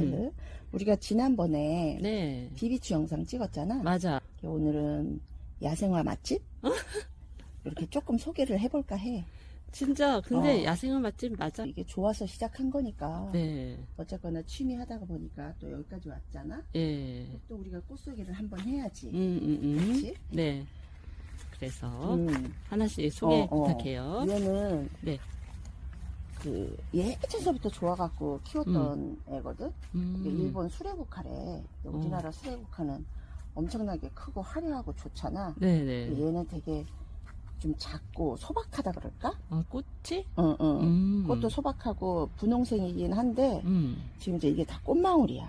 음. 우리가 지난번에 네. 비비추 영상 찍었잖아. 맞아. 오늘은 야생화 맛집? 이렇게 조금 소개를 해볼까 해. 진짜 근데 어. 야생화 맛집 맞아. 이게 좋아서 시작한 거니까. 네. 어쨌거나 취미 하다가 보니까 또 여기까지 왔잖아. 예. 또 우리가 꽃소개를 한번 해야지. 음, 음, 음. 그렇지? 네. 그래서 음. 하나씩 소개 어, 어. 부탁해요. 얘는 네. 그 예전서부터 좋아갖고 키웠던 애거든. 음. 일본 수레국화래. 우리나라 수레국화는 엄청나게 크고 화려하고 좋잖아. 네네. 얘는 되게 좀 작고 소박하다 그럴까? 어, 꽃이? 응, 응. 음. 꽃도 소박하고 분홍색이긴 한데 음. 지금 이제 이게 다 꽃망울이야.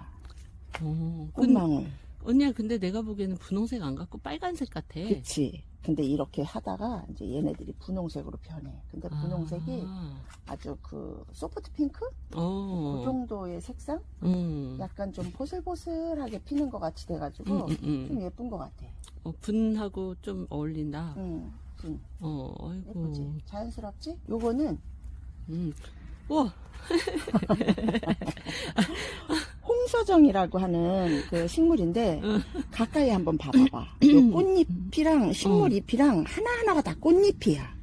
어. 근, 꽃망울. 언니야, 근데 내가 보기에는 분홍색 안 같고 빨간색 같아. 그치. 근데 이렇게 하다가 이제 얘네들이 분홍색으로 변해. 근데 분홍색이 아. 아주 그 소프트 핑크? 어. 그 정도의 색상? 음. 약간 좀 보슬보슬하게 피는 것 같이 돼가지고 음, 음, 음. 좀 예쁜 것 같아. 어, 분하고 좀 어울린다. 응. 분. 어, 아이고. 예쁘지? 자연스럽지? 요거는 음. 와, 홍서정이라고 하는 그 식물인데 가까이 한번 봐봐봐. 요 꽃잎이랑 식물 잎이랑 하나하나가 다 꽃잎이야.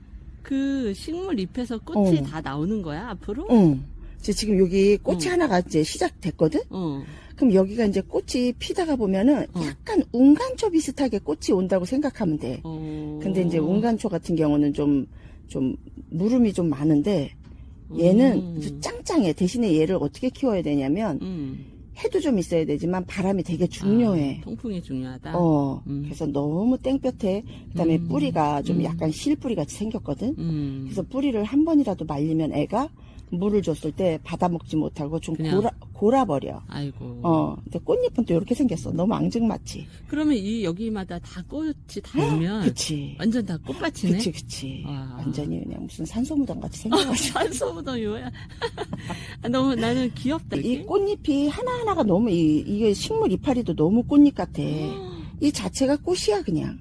그 식물 잎에서 꽃이 어. 다 나오는 거야, 앞으로? 응. 이제 지금 여기 꽃이 응. 하나가 이제 시작됐거든? 어. 그럼 여기가 이제 꽃이 피다가 보면은 어. 약간 운간초 비슷하게 꽃이 온다고 생각하면 돼. 어. 근데 이제 운간초 같은 경우는 좀, 좀, 물음이 좀 많은데, 얘는 음. 아주 짱짱해. 대신에 얘를 어떻게 키워야 되냐면, 음. 해도 좀 있어야 되지만 바람이 되게 중요해. 아, 통풍이 중요하다. 어, 음. 그래서 너무 땡볕에, 그 다음에 음. 뿌리가 좀 음. 약간 실뿌리 같이 생겼거든? 음. 그래서 뿌리를 한 번이라도 말리면 애가 물을 줬을 때 받아먹지 못하고 좀 그냥. 골아, 골아버려. 아이고. 어, 근데 꽃잎은 또 이렇게 생겼어. 너무 앙증맞지? 그러면 이 여기마다 다 꽃이 닿으면 그치. 완전 다 꽃밭이네. 그치, 그치. 와. 완전히 그냥 무슨 산소무덤 같이 생겨가지고. 산소보다 요야. 아, 너무 나는 귀엽다. 이 이게. 꽃잎이 하나하나가 너무, 이, 이게 식물 이파리도 너무 꽃잎 같아. 이 자체가 꽃이야, 그냥.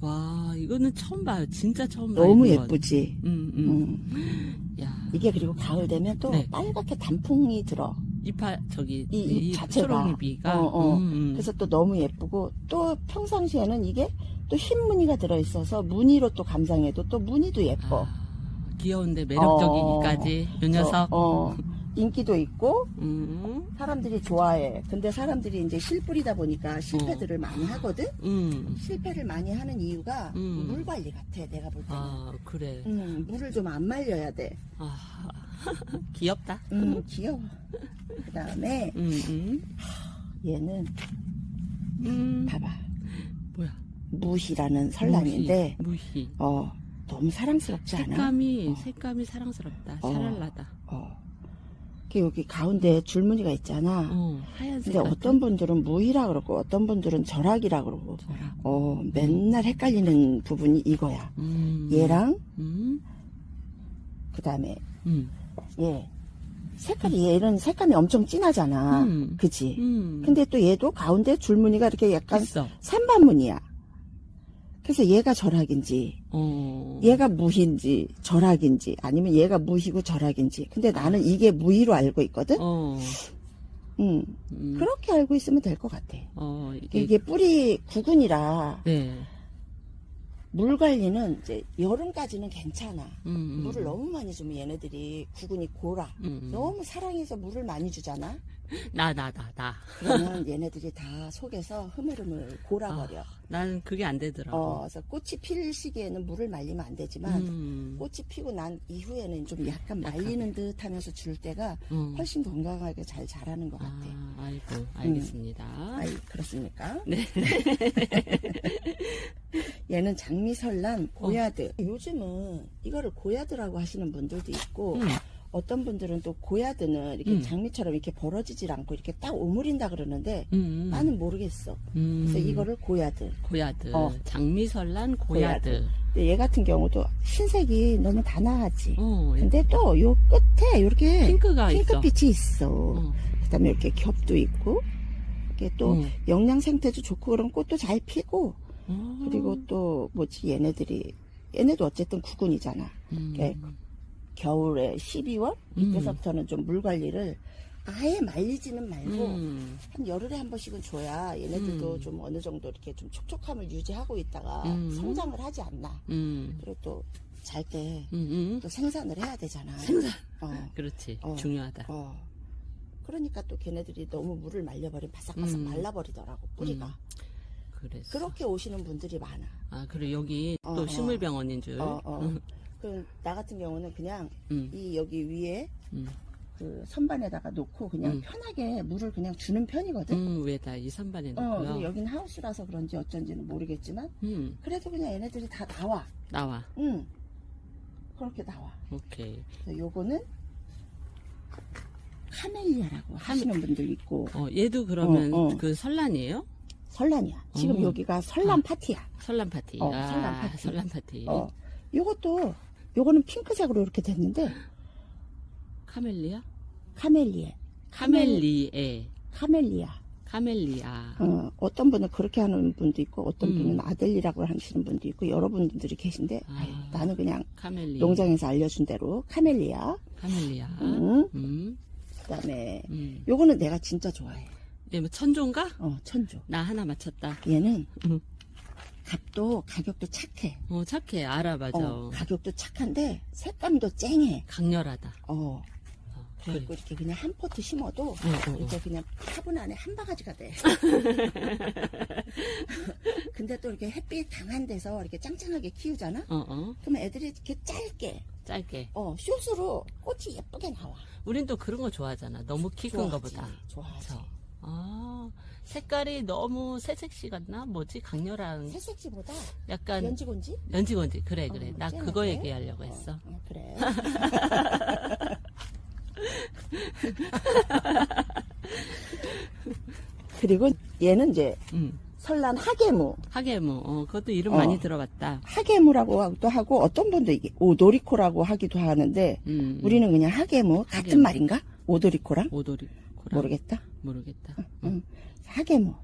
와, 이거는 처음 봐요. 진짜 처음 봐요. 너무 이건. 예쁘지? 음, 음. 음. 야, 이게 그리고 가을 되면 또 네. 빨갛게 단풍이 들어. 이파 저기 이- 이 자체가. 어, 어. 음, 음. 그래서 또 너무 예쁘고 또 평상시에는 이게 또 흰 무늬가 들어 있어서 무늬로 또 감상해도 또 무늬도 예뻐. 아, 귀여운데 매력적이기까지 요 녀석. 어, 어, 인기도 있고 음, 사람들이 좋아해. 근데 사람들이 이제 실뿌리다 보니까 실패들을 많이 하거든. 음. 실패를 많이 하는 이유가 음. 물 관리 같아. 내가 볼 때는. 아, 그래. 음, 물을 좀 안 말려야 돼. 아, 귀엽다. 음, 귀여워. 그 다음에 음, 음. 얘는 음. 봐봐. 뭐야? 무희라는 설란인데 무희. 무희. 어 너무 사랑스럽지 않아? 색감이 어. 색감이 사랑스럽다. 어. 샤랄라다. 어. 그 여기 가운데 줄무늬가 있잖아. 어, 하얀색. 근데 어떤 분들은 무희라 그러고 어떤 분들은 절악이라 그러고 어 맨날 헷갈리는 부분이 이거야. 음. 얘랑 음. 그 다음에 음. 얘 색깔이 얘는 색감이 엄청 진하잖아. 음. 그치? 음. 근데 또 얘도 가운데 줄무늬가 이렇게 약간 있어. 산반무늬야. 그래서 얘가 절악인지 어. 얘가 무희인지 절악인지 아니면 얘가 무희고 절악인지 근데 나는 이게 무희로 알고 있거든 어. 음, 음. 그렇게 알고 있으면 될 것 같아 어, 이게, 이게 뿌리 구근이라 네. 물 관리는 이제 여름까지는 괜찮아 음, 음. 물을 너무 많이 주면 얘네들이 구근이 골아 음. 너무 사랑해서 물을 많이 주잖아 나, 나, 나, 나. 그러면 얘네들이 다 속에서 흐물흐물 골아버려 나는 그게 안 되더라고. 어, 그래서 꽃이 필 시기에는 물을 말리면 안 되지만 음. 꽃이 피고 난 이후에는 좀 약간 말리는 듯 하면서 줄 때가 음. 훨씬 건강하게 잘 자라는 것 같아. 아, 아이고, 알겠습니다. 아이, 그렇습니까? 네. 얘는 장미설란 어. 고야드. 요즘은 이거를 고야드라고 하시는 분들도 있고, 음. 어떤 분들은 또 고야드는 이렇게 음. 장미처럼 이렇게 벌어지질 않고 이렇게 딱 오므린다 그러는데, 음. 나는 모르겠어. 음. 그래서 이거를 고야드. 고야드. 어. 장미설란 고야드. 고야드. 얘 같은 경우도 흰색이 너무 단아하지. 어, 근데 또 요 끝에 이렇게 핑크가 있어. 핑크빛이 있어. 어. 그다음에 이렇게 겹도 있고 이게 또 음. 영양 상태도 좋고 그럼 꽃도 잘 피고 어. 그리고 또 뭐지 얘네들이 얘네도 어쨌든 구근이잖아. 음. 예. 겨울에 12월 음. 이때서부터는 좀 물 관리를 아예 말리지는 말고 음. 한 열흘에 한 번씩은 줘야 얘네들도 음. 좀 어느 정도 이렇게 좀 촉촉함을 유지하고 있다가 음. 성장을 하지 않나. 음. 그리고 또 잘 때또 음. 음. 생산을 해야 되잖아. 생산. 어, 그렇지. 어. 중요하다. 어. 그러니까 또 걔네들이 너무 물을 말려버리면 바싹바싹 음. 말라버리더라고 뿌리가. 그래서. 그렇게 오시는 분들이 많아. 아, 그리고 여기 어, 또 어. 식물병원인 줄. 어, 어. 그나 같은 경우는 그냥 음. 이 여기 위에 음. 그 선반에다가 놓고 그냥 음. 편하게 물을 그냥 주는 편이거든. 음, 위에다 이 선반에 어, 놓고요. 그리고 여기는 하우스라서 그런지 어쩐지는 모르겠지만 음, 그래도 그냥 얘네들이 다 나와. 나와. 응. 그렇게 나와. 오케이. 그래서 요거는 카멜리아라고 하시는 분들 있고 어, 얘도 그러면 어, 어. 그 설란이에요? 설란이야. 지금 어. 여기가 설란 파티야. 설란 파티. 어, 아, 설란 파티. 설란 파티. 어. 요것도 요거는 핑크색으로 이렇게 됐는데 카멜리아? 카멜리아. 카멜리에. 카멜리아. 카멜리아. 어, 어떤 분은 그렇게 하는 분도 있고 어떤 음. 분은 아델리라고 하시는 분도 있고 여러 분들이 계신데 아. 아유, 나는 그냥 카멜리아. 농장에서 알려준 대로 카멜리아. 카멜리아. 음. 음. 그다음에 음. 요거는 내가 진짜 좋아해. 얘뭐 천종가? 어, 천조. 나 하나 맞췄다. 얘는 음. 값도 가격도 착해. 어, 착해. 알아, 맞아. 어, 가격도 착한데 색감도 쨍해. 강렬하다. 어. 어. 그리고 이렇게 그냥 한 포트 심어도 어, 어, 어. 이렇게 그냥 화분 안에 한 바가지가 돼. 근데 또 이렇게 햇빛 강한 데서 이렇게 짱짱하게 키우잖아? 어, 어. 그러면 애들이 이렇게 짧게, 짧게. 어, 숏으로 꽃이 예쁘게 나와. 우린 또 그런 거 좋아하잖아. 너무 키큰 좋아하지, 거보다. 좋아하지. 그쵸? 아, 색깔이 너무 새색시 같나? 뭐지? 강렬한, 새색지보다 약간, 연지곤지? 연지건지. 그래, 그래. 어, 나 쨍하게. 그거 얘기하려고 어, 했어. 어, 그래. 그리고 얘는 이제 응. 설란 하계무. 하계무. 어, 그것도 이름 어. 많이 들어봤다. 하계무라고도 하고 어떤 분도 이게 오도리코라고 하기도 하는데 음, 우리는 그냥 하계무 같은 하계무. 말인가? 오도리코랑 오도리. 모르겠다. 모르겠다. 응. 하계무.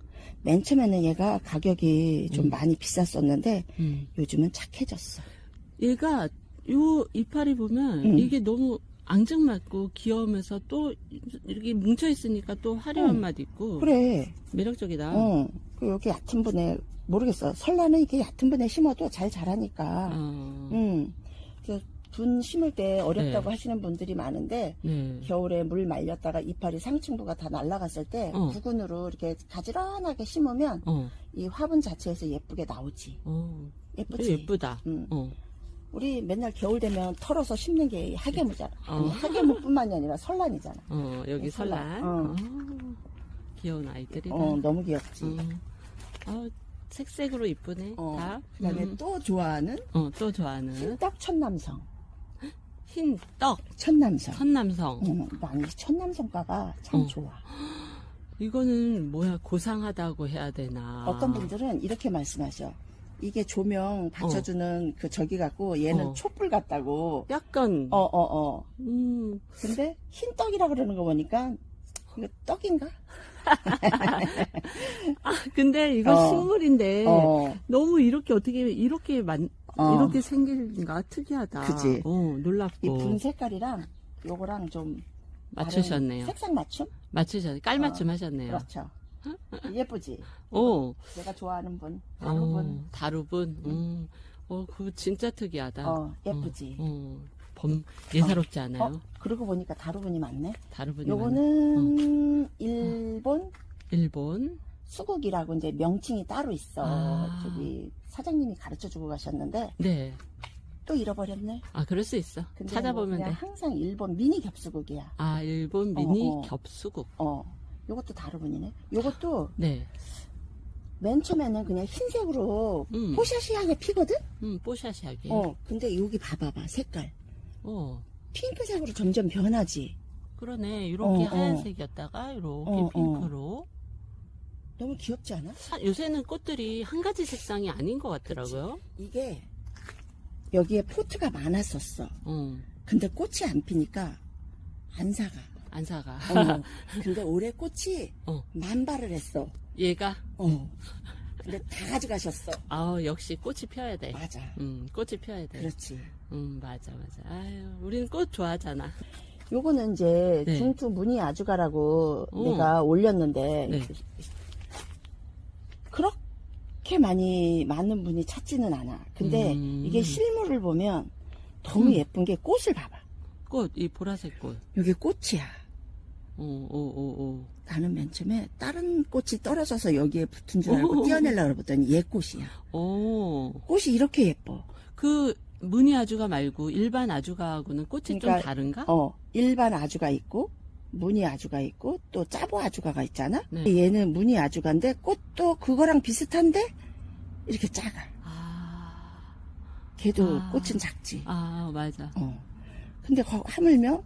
맨 처음에는 얘가 가격이 좀 음. 많이 비쌌었는데 음. 요즘은 착해졌어. 얘가, 요 이파리 보면, 음. 이게 너무 앙증맞고 귀여우면서 또, 이렇게 뭉쳐 있으니까 또 화려한 음. 맛 있고. 그래. 매력적이다. 어. 그 여기 얕은 분에 모르겠어. 설라는 이렇게 얕은 분에 심어도 잘 자라니까. 어, 음. 그 분 심을 때 어렵다고 네. 하시는 분들이 많은데 네. 겨울에 물 말렸다가 이파리 상층부가 다 날아갔을 때 어. 부근으로 이렇게 가지런하게 심으면 어, 이 화분 자체에서 예쁘게 나오지. 어. 예쁘지? 예쁘다. 음. 어. 우리 맨날 겨울 되면 털어서 심는 게 하계무잖아. 어. 아니, 하계무뿐만이 아니라 설란이잖아. 어, 여기 어, 설란. 설란. 어. 어, 귀여운 아이들이다. 어, 너무 귀엽지. 음. 어, 색색으로 이쁘네. 어, 다. 그다음에 음. 또 좋아하는 어, 또 좋아하는 흰떡 천남성. 흰 떡, 천남성. 천남성. 어, 나는 이 천남성가가 참 어. 좋아. 이거는 뭐야 고상하다고 해야 되나? 어떤 분들은 이렇게 말씀하셔. 이게 조명 받쳐주는 그 저기 같고 얘는 어. 촛불 같다고. 약간 어, 어, 어. 음, 근데 흰 떡이라 그러는 거 보니까 이거 떡인가? 근데 이거 어. 식물인데 어, 너무 이렇게 어떻게 이렇게 만 어. 이렇게 생긴가 특이하다. 그치. 어, 이 놀랍고 분 색깔이랑 요거랑 좀 맞추셨네요. 다른 색상 맞춤? 맞추셨, 깔맞춤 하셨네요. 그렇죠. 예쁘지? 오, 내가 좋아하는 분, 다른 분. 어, 다루분. 음. 어, 그거 진짜 특이하다. 어, 예쁘지? 어, 어. 범 예사롭지 않아요? 어, 그러고 보니까 다루분이 많네. 다루분이 많아. 요거는 일본 일본. 수국이라고 이제 명칭이 따로 있어. 아. 저기 사장님이 가르쳐 주고 가셨는데 네. 또 잃어버렸네. 아, 그럴 수 있어. 근데 찾아보면 뭐 돼. 항상 일본 미니 겹수국이야. 아, 일본 미니 어, 어. 겹수국. 어. 요것도 다루분이네. 요것도 네. 맨 처음에는 그냥 흰색으로 음. 포샤시하게 피거든? 음, 뽀샤시하게. 어. 근데 여기 봐봐봐. 색깔. 어. 핑크색으로 점점 변하지. 그러네. 이렇게 어, 어. 하얀색이었다가 이렇게 어, 어. 핑크로. 너무 귀엽지 않아? 사- 요새는 꽃들이 한 가지 색상이 아닌 것 같더라고요. 이게 여기에 포트가 많았었어. 어. 근데 꽃이 안 피니까 안 사가. 안 사가. 어. 근데 올해 꽃이 어. 만발을 했어. 얘가 어. 근데 다 가져가셨어. 아 역시 꽃이 피어야 돼. 맞아. 음, 꽃이 피어야 돼. 그렇지. 음, 맞아, 맞아. 아유, 우리는 꽃 좋아하잖아. 요거는 이제 네. 중투 무늬 아주가라고 어. 내가 올렸는데 네. 그렇게 많이 많은 분이 찾지는 않아. 근데 음. 이게 실물을 보면 너무 음. 예쁜 게 꽃을 봐봐. 꽃, 이 보라색 꽃. 이게 꽃이야. 오, 오, 오, 오. 나는 맨 처음에 다른 꽃이 떨어져서 여기에 붙은 줄 알고 오. 띄어내려고 그랬더니 얘 꽃이야. 오. 꽃이 이렇게 예뻐. 그, 무늬 아주가 말고 일반 아주가하고는 꽃이 그러니까, 좀 다른가? 어, 일반 아주가 있고, 무늬 아주가 있고, 또 짜보 아주가가 있잖아? 네. 얘는 무늬 아주가인데, 꽃도 그거랑 비슷한데, 이렇게 작아. 아, 걔도 아. 꽃은 작지. 아, 맞아. 어. 근데 거- 하물며,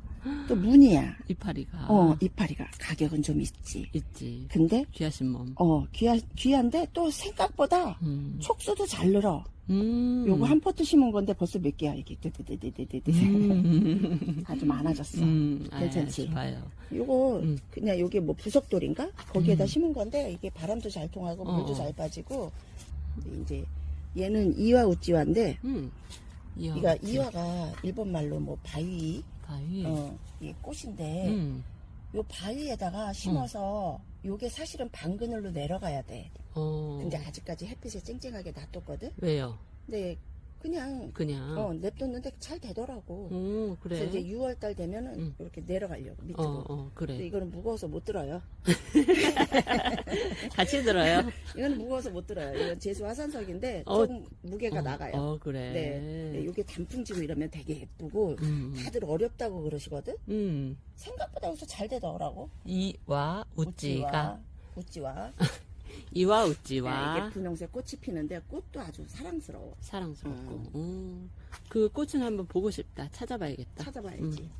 또 무늬야. 이파리가. 어, 이파리가. 가격은 좀 있지. 있지. 근데, 귀하신 몸. 어, 귀하, 귀한데, 또 생각보다, 음. 촉수도 잘 늘어. 음. 요거 한 포트 심은 건데 벌써 몇 개야, 이게. 띠띠띠띠띠띠. 음. 아주 많아졌어. 음. 아, 괜찮지? 좋아요. 요거 음. 그냥 요게 뭐 부석돌인가? 거기에다 음. 심은 건데 이게 바람도 잘 통하고 물도 어. 잘 빠지고 이제 얘는 이와 우찌와인데 음. 이어. 이가 이와가 일본 말로 뭐 바위 바위. 어 이게 꽃인데 음. 요 바위에다가 심어서 요게 사실은 방그늘로 내려가야 돼. 어. 근데 아직까지 햇빛에 쨍쨍하게 놔뒀거든. 왜요? 근데 그냥 그냥. 어 냅뒀는데 잘 되더라고. 오, 그래. 그래서 이제 6월 달 되면은 음. 이렇게 내려가려고 밑으로. 어, 어, 근데 그래. 이거는 무거워서 못 들어요. 같이 들어요? 이건 무거워서 못 들어요. 이건 제수 화산석인데 어. 좀 무게가 어, 나가요. 어, 그래. 네. 이게 단풍지고 이러면 되게 예쁘고 음. 다들 어렵다고 그러시거든. 음. 생각보다 여기서 잘 되더라고. 이와 우찌가. 우찌와. 이와 네, 우찌와. 이게 분홍색 꽃이 피는데 꽃도 아주 사랑스러워. 사랑스럽고. 음. 음. 그 꽃은 한번 보고 싶다. 찾아봐야겠다. 찾아봐야지. 음.